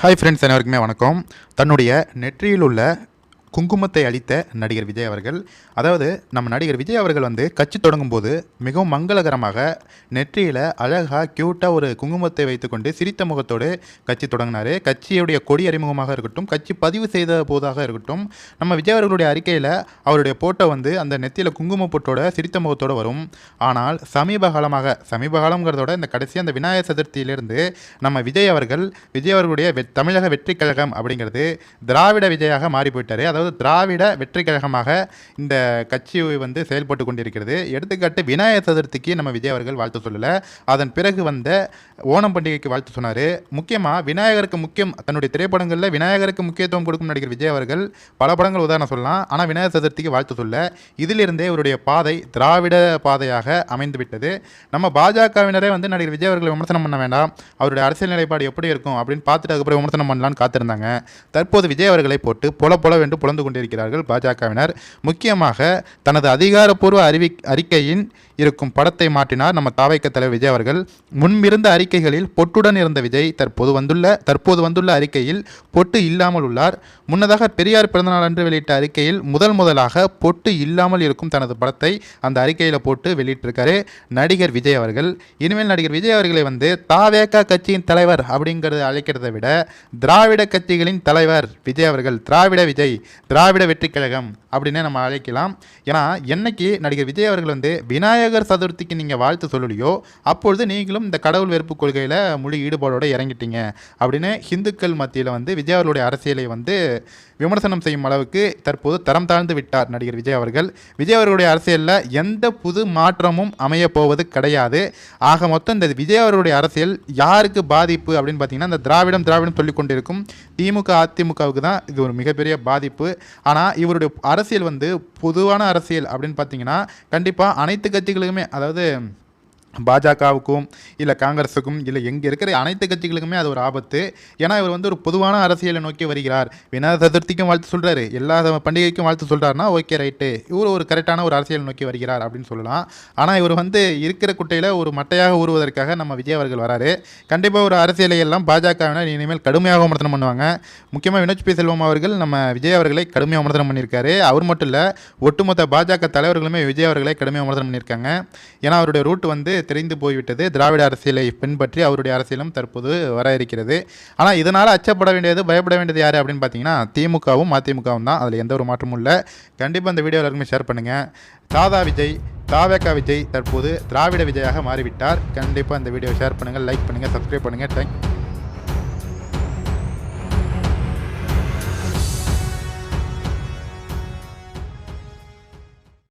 Hi friends அனைவருக்குமே வணக்கம். தன்னுடைய நெற்றியில் உள்ள குங்குமத்தை அளித்த நடிகர் விஜய் அவர்கள். அதாவது நம்ம நடிகர் விஜய் அவர்கள் வந்து கட்சி தொடங்கும் போது மிகவும் மங்களகரமாக நெற்றியில் அழகாக க்யூட்டாக ஒரு குங்குமத்தை வைத்துக்கொண்டு சிரித்த முகத்தோடு கட்சி தொடங்கினார். கட்சியுடைய கொடி அறிமுகமாக இருக்கட்டும் கட்சி பதிவு செய்த போதாக இருக்கட்டும் நம்ம விஜய் அவர்களுடைய அறிக்கையில் அவருடைய போட்டோ வந்து அந்த நெத்தியில் குங்கும போட்டோட சிரித்த முகத்தோடு வரும். ஆனால் சமீப காலமாக சமீப காலங்கிறதோட இந்த கடைசி அந்த விநாயகர் சதுர்த்தியிலிருந்து நம்ம விஜய் அவர்கள் விஜய் அவர்களுடைய வெ- தமிழக வெற்றி கழகம் அப்படிங்கிறது திராவிட விஜயாக மாறி போயிட்டார். அதாவது திராவிட வெற்றி கழகமாக இந்த கட்சி வந்து செயல்பட்டு கொண்டிருக்கிறது. எடுத்துக்காட்டு விநாயகர் சதுர்த்திக்கு நம்ம விஜய் அவர்கள் வாழ்த்து சொல்லலை. அதன் பிறகு வந்த ஓணம் பண்டிகைக்கு வாழ்த்து சொன்னார். முக்கியமாக விநாயகருக்கு முக்கியம் தன்னுடைய திரைப்படங்களில் விநாயகருக்கு முக்கியத்துவம் கொடுக்கும் நடிகர் விஜய் அவர்கள் பல படங்கள் உதாரணம் சொல்லலாம். ஆனால் விநாயகர் சதுர்த்திக்கு வாழ்த்து சொல்ல இதிலிருந்தே இவருடைய பாதை திராவிட பாதையாக அமைந்துவிட்டது. நம்ம பாஜகவினரே வந்து நடிகர் விஜய் அவர்களை விமர்சனம் பண்ண வேண்டாம். அவருடைய அரசியல் நிலைப்பாடு எப்படி இருக்கும் அப்படின்னு பார்த்துட்டு அதுக்கப்புறம் விமர்சனம் பண்ணலான்னு காத்திருந்தாங்க. தற்போது விஜய் அவர்களை போட்டு பொல பொலவென்று தொடர்ந்து கொண்டிருக்கிறார்கள் பாஜகவினர். முக்கியமாக தனது அதிகாரப்பூர்வ அறிவி அறிக்கையின் இருக்கும் படத்தை மாற்றினார் நம்ம தாவைக்க தலைவர் விஜய் அவர்கள். முன்பிருந்த அறிக்கைகளில் பொட்டுடன் இருந்த விஜய் தற்போது வந்துள்ள தற்போது வந்துள்ள அறிக்கையில் பொட்டு இல்லாமல் உள்ளார். முன்னதாக பெரியார் பிறந்தநாள் அன்று வெளியிட்ட அறிக்கையில் முதல் முதலாக பொட்டு இல்லாமல் இருக்கும் தனது படத்தை அந்த அறிக்கையில் போட்டு வெளியிட்டிருக்காரு நடிகர் விஜய் அவர்கள். இனிமேல் நடிகர் விஜய் அவர்களை வந்து தாவேகா கட்சியின் தலைவர் அப்படிங்கிறத அழைக்கிறத விட திராவிட கட்சிகளின் தலைவர் விஜய் அவர்கள். திராவிட விஜய் திராவிட வெற்றிக் கழகம் அப்படின்னே நம்ம அழைக்கலாம். ஏன்னா என்னைக்கு நடிகர் விஜய் அவர்கள் வந்து விநாயகர் சதுர்த்திக்கு நீங்கள் வாழ்த்து சொல்லலையோ அப்பொழுது நீங்களும் இந்த கடவுள் வெறுப்பு கொள்கையில் முழு ஈடுபாடோடு இறங்கிட்டீங்க அப்படின்னு ஹிந்துக்கள் மத்தியில் வந்து விஜய் அவர்களுடைய அரசியலை வந்து விமர்சனம் செய்யும் அளவுக்கு தற்போது தரம் தாழ்ந்து விட்டார் நடிகர் விஜய் அவர்கள். விஜய் அவர்களுடைய அரசியலில் எந்த புது மாற்றமும் அமைய போவது கிடையாது. ஆக மொத்தம் இந்த விஜய் அவர்களுடைய அரசியல் யாருக்கு பாதிப்பு அப்படின்னு பார்த்தீங்கன்னா இந்த திராவிடம் திராவிடம் சொல்லிக் கொண்டிருக்கும் திமுக அதிமுகவுக்கு தான் இது ஒரு மிகப்பெரிய பாதிப்பு. ஆனால் இவருடைய அரசியல் வந்து பொதுவான அரசியல் அப்படின்னு பார்த்தீங்கன்னா கண்டிப்பாக அனைத்து கட்சிகளுக்குமே அதாவது பாஜகவுக்கும் இல்லை காங்கிரஸுக்கும் இல்லை எங்கே இருக்கிற அனைத்து கட்சிகளுக்குமே அது ஒரு ஆபத்து. ஏன்னா இவர் வந்து ஒரு பொதுவான அரசியலை நோக்கி வருகிறார். விநாயகர் சதுர்த்திக்கும் வாழ்த்து சொல்கிறாரு எல்லா பண்டிகைக்கும் வாழ்த்து சொல்கிறாருன்னா ஓகே ரைட்டு. இவர் ஒரு கரெக்டான ஒரு அரசியல் நோக்கி வருகிறார் அப்படின்னு சொல்லலாம். ஆனால் இவர் வந்து இருக்கிற குட்டையில் ஒரு மட்டையாக ஊறுவதற்காக நம்ம விஜய் அவர்கள் வராரு. கண்டிப்பாக ஒரு அரசியலை எல்லாம் பாஜகவினர் இனிமேல் கடுமையாக விமர்சனம் பண்ணுவாங்க. முக்கியமாக வினோத் பி செல்வம் அவர்கள் நம்ம விஜய் அவர்களை கடுமையாக விமர்சனம் பண்ணியிருக்காரு. அவர் மட்டும் இல்லை ஒட்டுமொத்த பாஜக தலைவர்களுமே விஜய் அவர்களை கடுமையாக விமர்சனம் பண்ணியிருக்காங்க. ஏன்னா அவருடைய ரூட் வந்து தெரிந்து போய்விட்டது. திராவிட அரசியலை பின்பற்றி அவருடைய அரசியலும் தற்போது வர இருக்கிறது. ஆனால் இதனால் அச்சப்பட வேண்டியது பயப்பட வேண்டியது யார் அப்படின்னு பார்த்தீங்கன்னா திமுகவும் அதிமுகவும் தான். அதில் எந்த ஒரு மாற்றமும் இல்லை. கண்டிப்பாக இந்த வீடியோ எல்லாருக்குமே ஷேர் பண்ணுங்கள் தாதா விஜய் தாவேக்கா விஜய் தற்போது திராவிட விஜயாக மாறிவிட்டார். கண்டிப்பாக இந்த வீடியோ ஷேர் பண்ணுங்கள் லைக் பண்ணுங்கள் சப்ஸ்கிரைப் பண்ணுங்கள் தேங்க்